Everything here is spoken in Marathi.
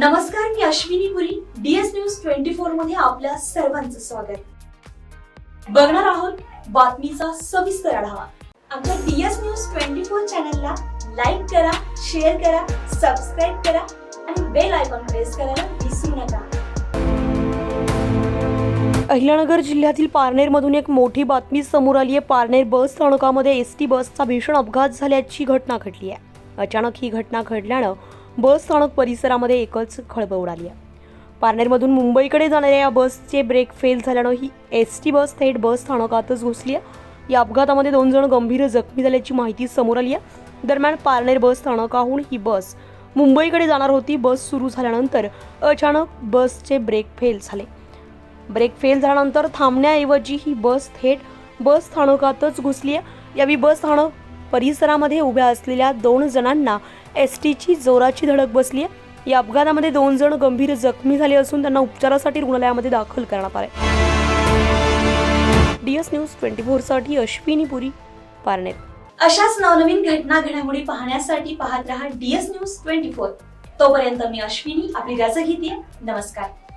नमस्कार मी Ashwini Puri DS news twenty फोरमध्ये आपल्या सर्वांचं स्वागत. बघणार आहोत बातमीचा सविस्तर आढावा. आमच्या डीएस न्यूज ट्वेंटी फोर चॅनलला लाईक करा शेअर करा सबस्क्राईब करा आणि बेल आयकॉन प्रेस करायला विसरू नका. अहिल्यानगर जिल्ह्यातील पारनेरमधून एक मोठी बातमी समोर आली आहे. पारनेर बस स्थानकामध्ये एस टी बसचा भीषण अपघात झाल्याची घटना घडली आहे. अचानक ही घटना घडल्यानं बस स्थानक परिसरामध्ये एकच खळबळ उडाली आहे. पारनेरमधून मुंबईकडे जाणाऱ्या या बसचे ब्रेक फेल झाल्यानं ही एस टी बस थेट बस स्थानकातच घुसली आहे. या अपघातामध्ये दोन जण गंभीर जखमी झाल्याची माहिती समोर आली आहे. दरम्यान पारनेर बस स्थानकाहून ही बस मुंबईकडे जाणार होती. बस सुरू झाल्यानंतर अचानक बसचे ब्रेक फेल झाले. ब्रेक फेल झाल्यानंतर थांबण्याऐवजी ही बस थेट बस स्थानकातच घुसली आहे. यावेळी बस स्थानक परिसरामध्ये उभ्या असलेल्या दोन जणांना एस टीची जोराची धडक बसली आहे. या अपघातामध्ये दोन जण गंभीर जखमी झाले असून त्यांना उपचारासाठी रुग्णालयामध्ये दाखल करण्यात आले डीएस न्यूज ट्वेंटी फोरसाठी अश्विनी पुरी पारणे अशाच नवनवीन घटना घडामोडी पाहण्यासाठी पाहत रहा डीएस न्यूज ट्वेंटी फोर. तोपर्यंत मी अश्विनी आपली रजा घेते. नमस्कार.